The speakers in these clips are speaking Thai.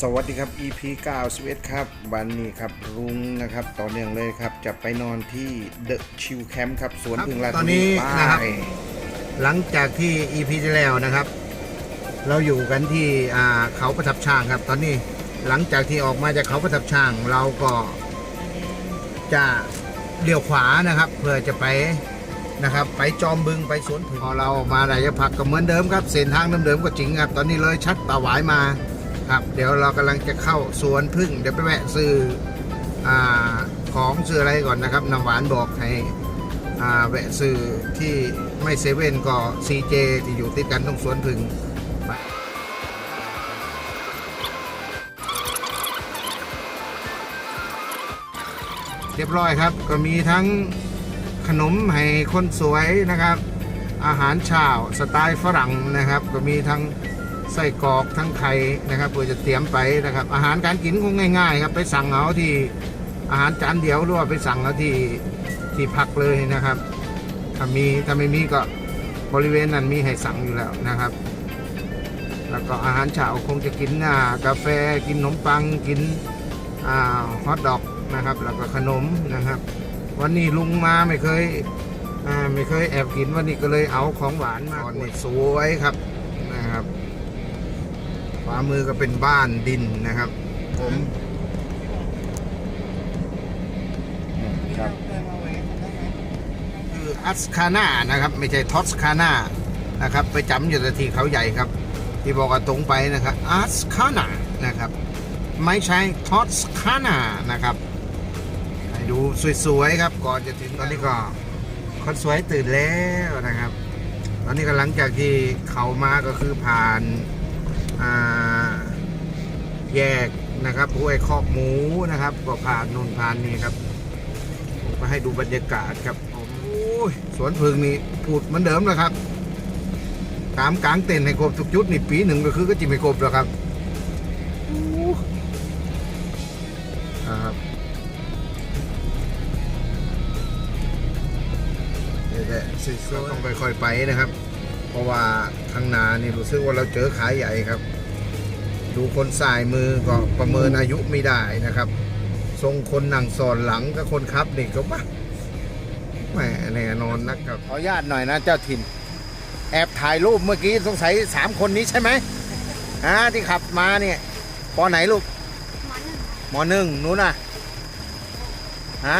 สวัสดีครับ EP 91ครับ วันนี้ครับรุ้งนะครับ ต่อเนื่องเลยครับ จะไปนอนที่ The Chill Camp ครับ สวนครับพึ่งลาดตอนนี้บุนะครับไปหลังจากที่ EP ที่แล้วนะครับ เราอยู่กันที่อ่าเขาประทับช้างครับ ตอนนี้หลังจากที่ออกมาจากเขาประทับช้าง เราก็จะเลี้ยวขวานะครับ เพื่อจะไปนะครับ ไปจอมบึงไปสวนผึ่งพอเราออกมาได้จะพักก็เหมือนเดิมครับเส้นทางเดิมๆก็จริงครับ ตอนนี้เลยชัดตาหวายมา ครับ เดี๋ยวเรากำลังจะเข้าสวนพึ่งเดี๋ยวไปแวะซื้ออของซื้ออะไรก่อนนะครับน้ำหวานบอกให้แวะซื้อที่ไม่เซเว่นก็ซีเจที่อยู่ติดกันตรงสวนพึ่งเรียบร้อยครับ ก็มีทั้งขนมให้คนสวยนะครับ อาหารเช้าสไตล์ฝรั่งนะครับ ก็มีทั้ง ไส้กรอกทั้งไข่นะครับเพื่อจะเตรียมไปนะครับ อาหารการกินคงง่ายๆครับไปสั่งเอาที่อาหารจานเดียวหรือว่าไปสั่งเอาที่ที่พักเลยนะครับถ้ามีถ้าไม่มีก็บริเวณนั้นมีให้สั่งอยู่แล้วนะครับ แล้วก็อาหารเช้าคงจะกินอ่ากาแฟกินขนมปังกินอ่าฮอทดอกนะครับแล้วก็ขนมนะครับ วันนี้ลุงมาไม่เคยไม่เคยแอบกินวันนี้ก็เลยเอาของหวานมาวันนี้สวยครับ ขวามือก็เป็นบ้านดินนะครับ ผมครับคืออัสคาน่านะครับ ไม่ใช่ทอสคาน่านะครับ ไปจำอยู่ที่เขาใหญ่ครับ ที่บอกว่าตรงไปนะครับอัสคาน่านะครับ ไม่ใช่ทอสคาน่านะครับให้ดูสวยๆครับ ก่อนจะถึงตอนนี้ก็คนสวยตื่นแล้วนะครับ ตอนนี้ก็หลังจากที่เขามาก็คือผ่าน แยกนะครับห้วยคอกหมูนะครับ ก็ผ่านนู่นผ่านนี่ครับผมก็ให้ดูบรรยากาศครับโอ้ยสวนพึ่งนี่พูดเหมือนเดิมนะครับตามกลางเต็นให้ครบทุกจุดนี่ปีหนึ่งก็คือก็จิไม่ครบแล้วครับอ้ครับเดี๋ยวแต่สิก็ต้องค่อยๆไปนะครับ เพราะว่าข้างหน้านี่รู้สึกว่าเราเจอขาใหญ่ครับ ดูคนสายมือก็ประเมินอายุไม่ได้นะครับ ทรงคนนั่งสอนหลังกับคนขับนี่ก็ปะแหมแน่นอนนะครับขออนุญาตหน่อยนะเจ้าถิ่น แอบถ่ายรูปเมื่อกี้สงสัยสามคนนี้ใช่ไหมฮะที่ขับมาเนี่ยปอไหนลูกมหนึ่งนู้นน่ะฮะ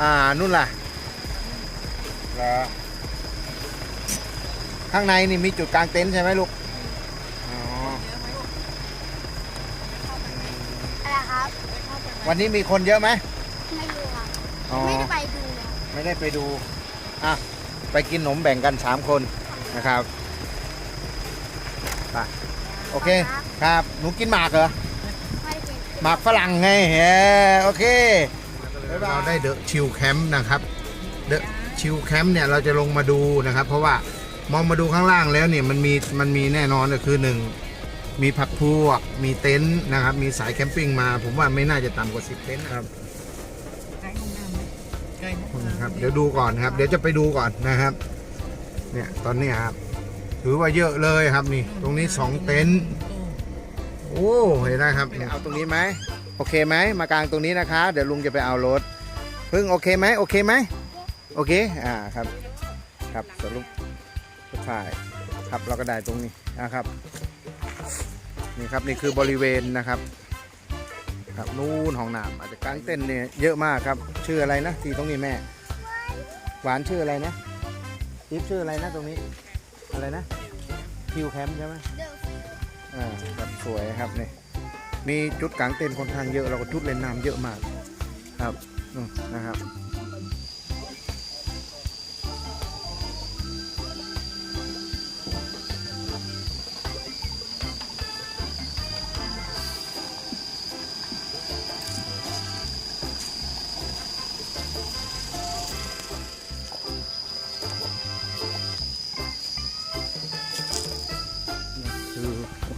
อ่านู่นล่ะเหรอ ข้างในนี่มีจุดกลางเต็นท์ใช่ไหมลูกอ๋ออะไรครับวันนี้มีคนเยอะไหมไม่รู้ครับอ๋อไม่ได้ไปดูเลยไม่ได้ไปดูอะไปกินขนมแบ่งกัน3คนนะครับไปโอเคครับหนูกินหมากเหรอไม่ได้เป็นหมากฝรั่งไงเฮ้โอเคเราได้เดอะชิลแคมป์นะครับ เดอะชิลแคมป์เนี่ยเราจะลงมาดูนะครับ เพราะว่า มองมาดูข้างล่างแล้วเนี่ยมันมีมันมีแน่นอนก็คือหนึ่งมีผักพวก มีเต็นท์นะครับ มีสายแคมปิ้งมา ผมว่าไม่น่าจะต่ำกว่า10เต็นท์นะครับครับ เดี๋ยวดูก่อนครับ เดี๋ยวจะไปดูก่อนนะครับ เนี่ยตอนนี้ครับ ถือว่าเยอะเลยครับนี่ ตรงนี้สองเต็นท์โอ้เห็นนะครับเอาตรงนี้ไหมโอเคไหมมากางตรงนี้นะคะ เดี๋ยวลุงจะไปเอารถพึ่งโอเคไหมโอเคไหมโอเคอ่าครับ ครับสรุป สุดท้ายครับเราก็ได้ตรงนี้นะครับนี่ครับนี่คือบริเวณนะครับ ครับนู่นห้องน้ำอาจจะกางเต้นเนี่ยเยอะมากครับ ชื่ออะไรนะที่ตรงนี้แม่ หวานชื่ออะไรนะจิ๊บชื่ออะไรนะตรงนี้ อะไรนะคิวแคมป์ใช่ไหมอ่าครับสวยครับนี่มีจุดกางเต็นค่อนข้างเยอะแล้วก็จุดเล่นน้ำเยอะมากครับนะครับ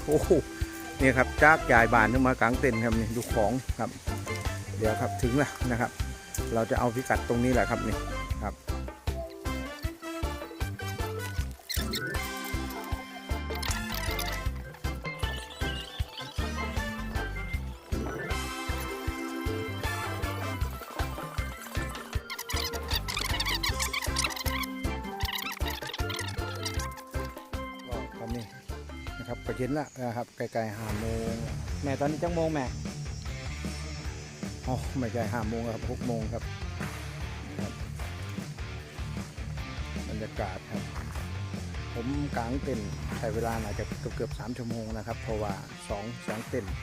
โอ้โหนี่ครับจากยายบานขึ้นมากลางเต็นท์ครับนี่ดูของครับ เดี๋ยวครับถึงแล้วนะครับ เราจะเอาพิกัดตรงนี้แหละครับนี่ เย็นละนะครับใกลๆห้าโมงแม่ตอนนี้จังโมงแม่อ๋อไม่ใช่ห้าโมงครับหกโมงครับบรรยากาศครับ ผมกลางเต็นใช้เวลาน่าจจะเกือบเกือบๆสามชั่วโมงนะครับ เพราะว่าสองสองเต็นท์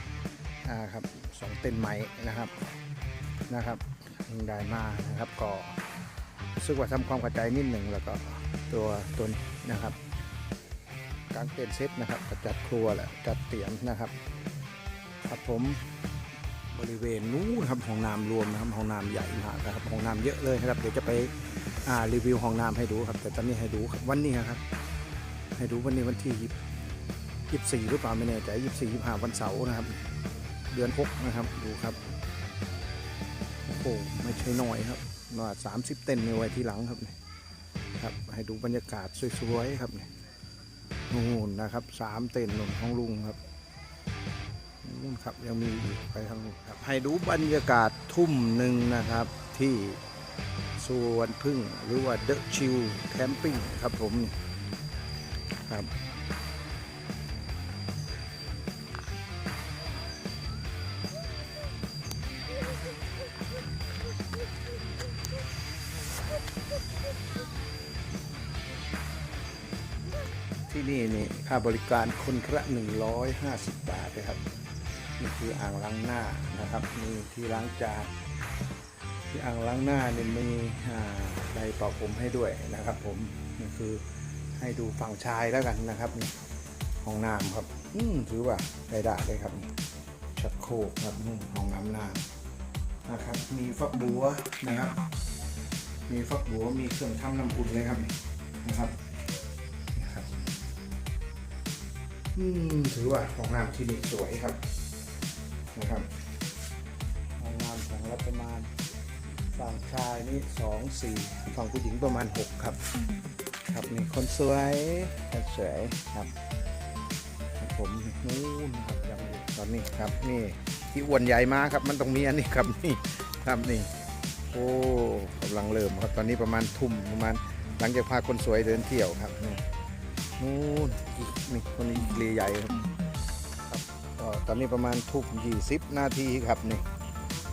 อ่าครับสองเต็นท์ใหม่นะครับนะครับได้มานะครับก็รู้สึกว่าทำความเข้าใจนิดหนึ่งแล้วก็ตัวตัวนี้นะครับ กางเต็นท์เซตนะครับจัดครัวแหละจัดเตียงนะครับครับผมบริเวณนู้นครับห้องน้ำรวมนะครับห้องน้ำใหญ่มากนะครับห้องน้ำเยอะเลยนะครับ เดี๋ยวจะไปอ่ารีวิวห้องน้ำให้ดูครับ แต่ตอนนี้ให้ดูครับวันนี้ครับ ให้ดูวันนี้วันที่ยี่สิบสี่หรือเปล่าไม่แน่ใจยี่สิบสี่ยี่ห้าวันเสาร์นะครับ เดือนหกนะครับดูครับโอ้โหไม่ใช่น้อยครับน่าสามสิบเต็นท์ไว้ที่หลังครับเนี่ยครับ ให้ดูบรรยากาศสวยๆครับเนี่ย นู่นนะครับสามเต็นท์นนของลุงครับนู่นครับยังมีอีกไปทางนู้นครับให้ดูบรรยากาศทุ่มหนึ่งนะครับที่สวนพึ่งหรือว่าเดอะชิลแคมปิ้งครับผมครับ ค่าบริการคนละ 150 บาทนะครับนี่คืออ่างล้างหน้านะครับมีที่ล้างจานที่อ่างล้างหน้านี่มีอ่าไดเป่าผมให้ด้วยนะครับ ผมนี่คือให้ดูฝั่งชายแล้วกันนะครับนี่ห้องน้ำครับ อืมถือว่าได้ได้เลยครับชักโครกครับนี่ห้องน้ำน้ำนะครับ มีฟักบัวนะครับ มีฟักบัวมีเครื่องทำน้ำอุ่นเลยครับนี่นะครับนะครับ อืมถือว่าห้องน้ำที่นี่สวยครับนะครับห้องน้ำของรัฐบาลฝั่งชายนี่สองสี่ฝั่งผู้หญิงประมาณหกครับ ครับนี่คนสวยคนสวยครับครับผมนู่นครับยังอยู่ตอนนี้ครับนี่ที่อ้วนใหญ่มากครับ มันต้องมีอันนี้ครับนี่ครับนี่โอ้กำลังเริ่มครับตอนนี้ประมาณทุ่มประมาณหลังจากพาคนสวยเดินเที่ยวครับนี่ นู่นนี่คนนี้เรือใหญ่ครับครับ ตอนนี้ประมาณทุ่มยี่สิบนาทีครับนี่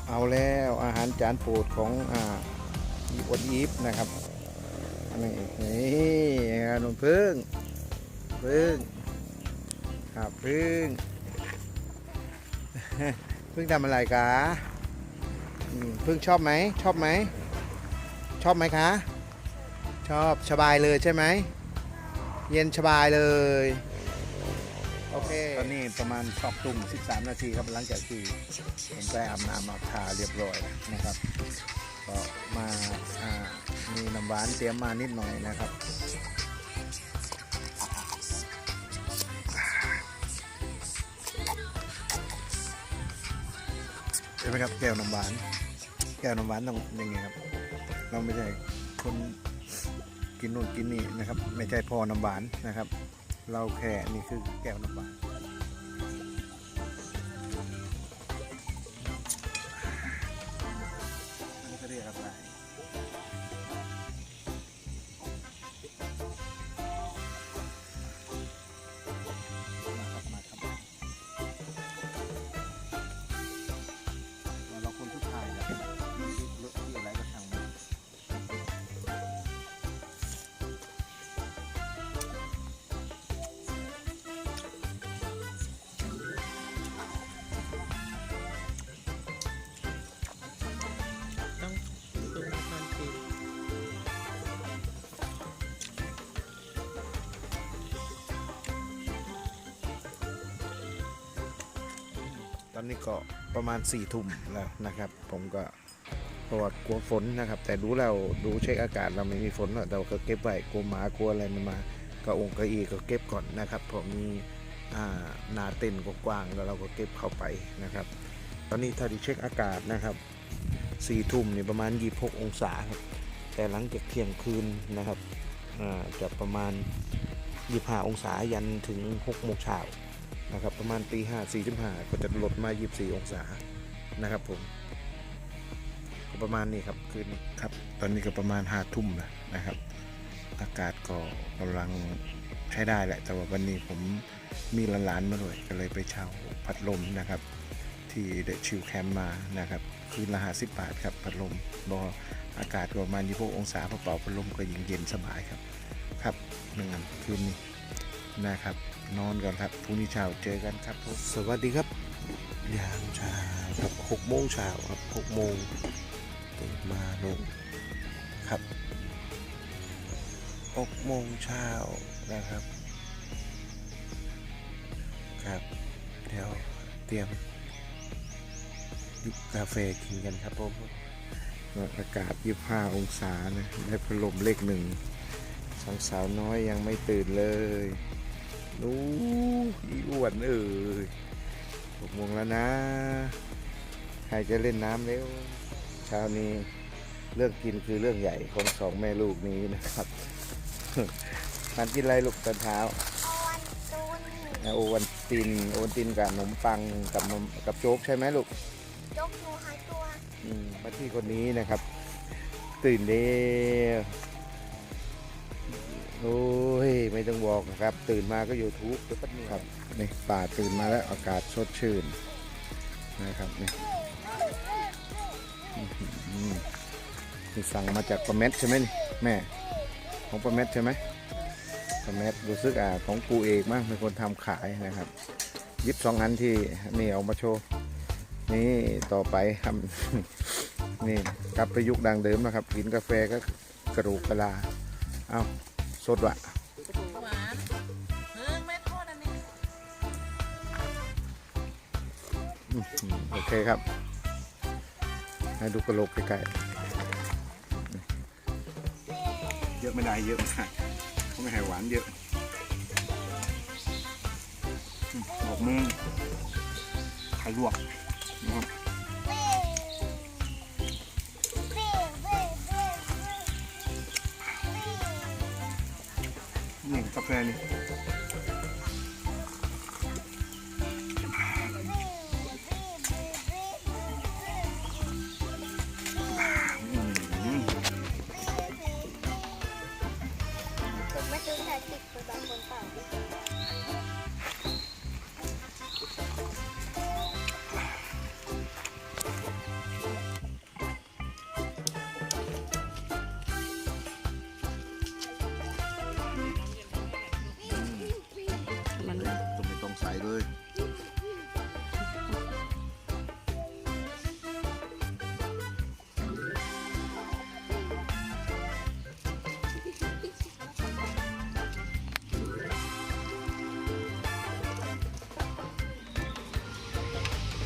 เอาแล้วอาหารจานโปรดของอ่าอีอวนอีฟนะครับนี่นี่นมพึ่งพึ่งครับพึ่งพึ่งทำอะไรกะพึ่งชอบไหมชอบไหมชอบไหมคะ ชอบสบายเลยใช่ไหม เย็นสบายเลย โอเค ตอนนี้ประมาณสองทุ่ม13 นาทีครับหลังจากที่ผมไปอาบน้ำอาบทาเรียบร้อยนะครับ ก็มาอ่ามีน้ำหวานเตรียมมานิดหน่อยนะครับใช่ไหมครับแก้วน้ำหวาน แก้วน้ำหวานต้องอย่างงี้ครับ เราไม่ใช่คน กินนู่นกินนี่นะครับ ไม่ใช่พอน้ำหวานนะครับ เราแค่นี่คือแก้วน้ำหวานอัน อนนี้ก็ประมาณ4ี่ทุ่มแล้วนะครับ ผมก็เพราะว่ากลัวฝนนะครับ แต่รู้แล้วดูเช็คอากาศเราไม่มีฝนหรอกแต่ว่าก็เก็บไว้กลัวหมากลัวอะไรมันมาก็องค์เก้าอี้ก็เก็บก่อนนะครับเพราะมีนาเต็นกว้างแล้วเราก็เก็บเข้าไปนะครับ ตอนนี้ถ้าที่เช็คอากาศนะครับสี่ทุ่มนี่ประมาณ 26 องศาครับแต่หลังจากเที่ยงคืนนะครับอ่าจะประมาณ 25 องศายันถึง6โมงเช้า นะครับประมาณตีห้าสี่สิบห้าก็จะลดมา24องศานะครับผมก็ประมาณนี้ครับคืนนี้ครับ ตอนนี้ก็ประมาณห้าทุ่มแล้วนะครับ อากาศก็กำลังใช้ได้แหละ แต่ว่าวันนี้ผมมีหลานๆมาด้วยก็เลยไปเช่าพัดลมนะครับ ที่เดชิลแคมมานะครับคืนละห้าสิบบาทครับพัดลมบออากาศประมาณยี่หกองศาพอเป่าพัดลมก็ยิงเย็นสบายครับ ครับหนึ่งอันคืนนี้ นะครับ นอนก่อนครับพรุ่งนี้เช้าเจอกันครับสวัสดีครับยามเช้าครับหกโมงเช้าครับหกโมงตื่นมาลงครับหกโมงเช้านะครับครับเดี๋ยวเตรียมยุบกาแฟกินกันครับผมอากาศ25องศานะได้พัดลมเลขหนึ่งสองสาวน้อยยังไม่ตื่นเลย นู้อีอ้วนเอ้ยหกโมงแล้วนะ ใครจะเล่นน้ำเร็วเช้านี้เรื่องกินคือเรื่องใหญ่ของสองแม่ลูกนี้นะครับมันกินอะไรลูกตอนเช้าออนตูนโอวันตินโอวันตินกับขนมปังกับนมกับโจ๊กใช่ไหมลูกยกหนูหายตัวอืมมาที่คนนี้นะครับ ตื่นเด้ว โอ้ยไม่ต้องบอกนะครับ ตื่นมาก็อยู่ทูบเดี๋ยวแป๊บนึงครับนี่ป่าตื่นมาแล้วอากาศสดชื่นนะครับนี่นี่สั่งมาจากประเม็ดใช่ไหมนี่แม่ ของประเม็ดใช่ไหมประเม็ดรู้สึกอ่าของกูเอกมากเป็นคนทำขายนะครับยิบสองอันที่นี่เอามาโชว์นี่ต่อไปครับนี่กลับไปยุคดังเดิมนะครับ กินกาแฟก็กระดูกกะลาเอา สดวะหวานเฮ้ยไม่โทษอันนี้อื้อหือโอเคครับ ให้ดูกระโหลกใกล้ๆเยอะไม่ได้เยอะไม่ได้เขาไม่ให้หวานเยอะอืมบอกมึงไข่ลวกนะครับ เ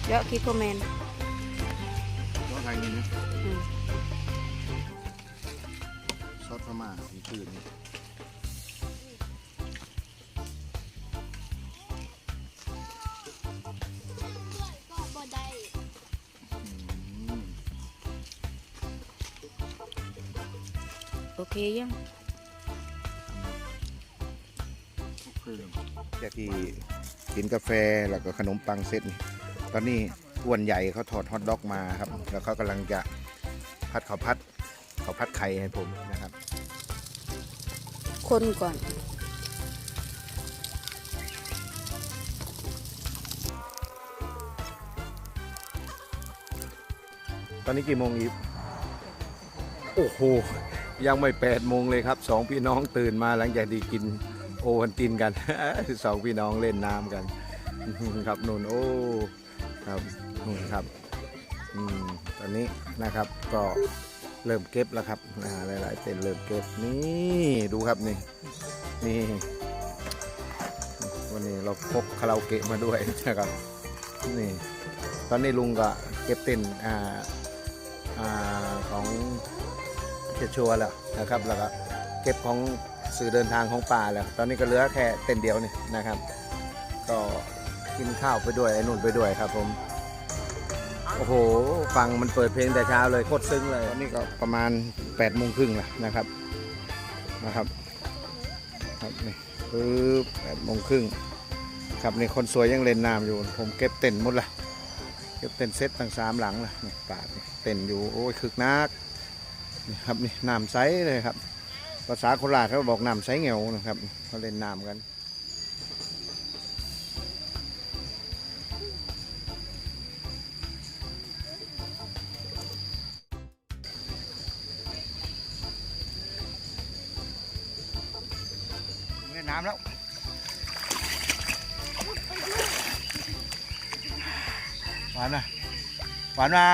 เยอะคิดคอมเมนต์ซอสไทยนี่นะอืมซอสพม่าสีคืนนี่ก็บ่ได้อืมโอเคยังจากที่กินกาแฟแล้วก็ขนมปังเสร็จนี่ ตอนนี้อ้วนใหญ่เขาถอดฮอทดอกมาครับ แล้วเขากำลังจะพัดข้าวพัดข้าวพัดไข่ให้ผมนะครับ คนก่อน ตอนนี้กี่โมงอีฟโอ้โห ยังไม่แปดโมงเลยครับสองพี่น้องตื่นมาหลังจากที่กินโอวันตินกันสองพี่น้องเล่นน้ำกัน ครับนุ่นโอ้ ครับนุ่ครับอืมตอนนี้นะครับก็เริ่มเก็บแล้วครับอ่าหลายๆเต็นเริ่มเก็บนี่ดูครับนี่นี่วันนี้เราพกคาราโอเกะมาด้วยนะครับนี่ตอนนี้ลุงก็เก็บเต็นอ่าอ่าของเชชัวแล้วนะครับแล้วก็เก็บของสื่อเดินทางของป่าแล้ว ตอนนี้ก็เหลือแค่เต็นเดียวนี่นะครับ ก็ กินข้าวไปด้วยไอ้นุ่นไปด้วยครับ ผม โอ้โห ฟังมันเปิดเพลงแต่เช้าเลยโคตรซึ้งเลยตอนนี้ก็ประมาณ8ปดโมงครึ่งแล้วนะครับนะครับครับนี่ปึ๊บแปดโมงครึ่งครับนี่คนสวยยังเล่นน้ำอยู่ ผมเก็บเต็นท์หมดละเก็บเต็นท์เซตตั้งสามหลังละนี่ป่าเต็นท์อยู่โอ้ยคึกนักนี่ครับนี่น้ำใสเลยครับ ภาษาโคราชเขาบอกน้ำใสเหงวนะครับเขาเล่นน้ำกัน หวานมา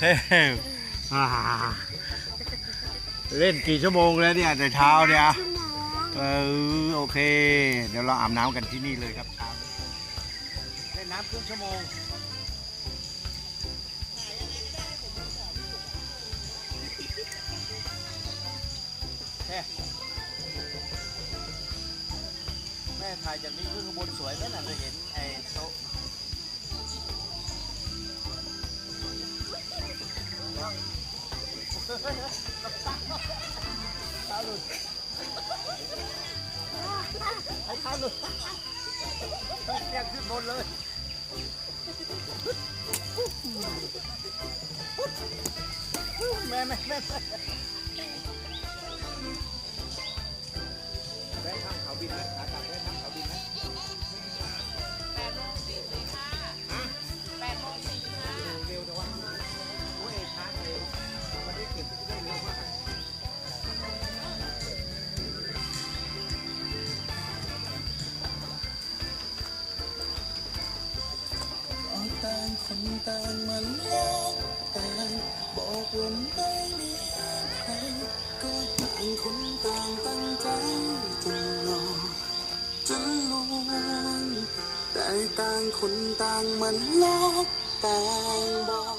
เฮ้ยอ่าเล่นกี่ชั่วโมงแล้วเนี่ยแต่เช้าเนี่ยชั่วโมงเออโอเค เดี๋ยวเราอาบน้ำกันที่นี่เลยครับเช้าเล่นน้ำครึ่งชั่วโมงแม่ถ่ายจากนี้คือข้างบนสวยไหมน่ะจะเห็นไอ้โต๊ะ ไอ้เท้าหลุดเรียกขึ้นบนเลยแม่แม่แม่ ต่างคนต่างตั้งใจจะหลอกจะลวงแต่ต่างคนต่างมาลอกต่างบอก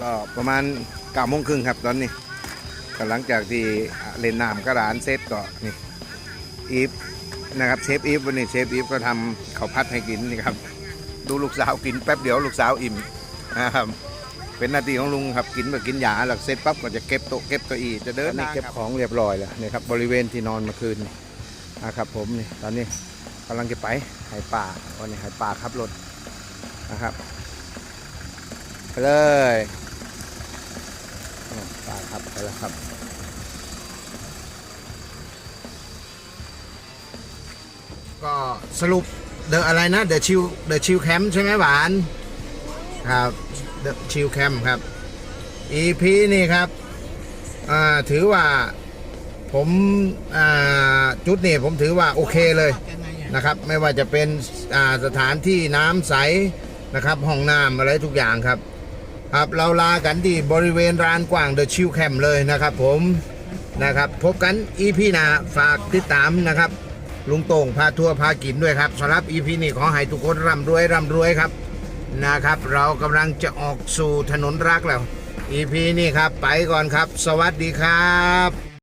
ก็ประมาณเก้าโมงครึ่งครับตอนนี้ ก็หลังจากที่เล่นน้ำกระดานเซตก็นี่อีฟนะครับเชฟอีฟวันนี้เชฟอีฟก็ทำข้าวผัดให้กินนี่ครับ ดูลูกสาวกินแป๊บเดียวลูกสาวอิ่มนะครับเป็นหน้าที่ของลุงครับกินแบบกินยาหลักเสร็จปั๊บก็จะเก็บโต๊ะเก็บเก้าอี้จะเดินนี่เก็บของเรียบร้อยแล้วนี่ครับบริเวณที่นอนเมื่อคืนนี่นะครับ ผมนี่ตอนนี้กำลังจะไปหายป่าวันนี้หายป่าขับรถนะครับไปเลยอ้าวป่า ครับไปแล้วครับ ก็สรุปเดอะอะไรนะเดอะชิวเดอะชิวแคมป์ใช่ไหมหวาน ครับเดอะชิวแคมป์ครับ EP นี่ครับถือว่าผมาจุดนี้ผมถือว่าโอเคเลยนะครับ ไม่ว่าจะเป็นสถานที่น้ำใสนะครับห้องน้ำอะไรทุกอย่างครับ ครับเราลากันที่บริเวณลานกว้างเดอะชิวแคมป์เลยนะครับผมนะครับ พบกันอีพีน้าฝากติดตามนะครับ ลุงโต่งพาทัวร์พากินด้วยครับสำหรับอีพีนี้ขอให้ทุกคนร่ำรวยร่ำรวยครับนะครับ เรากำลังจะออกสู่ถนนรักแล้วอีพีนี้ครับ ไปก่อนครับ สวัสดีครับ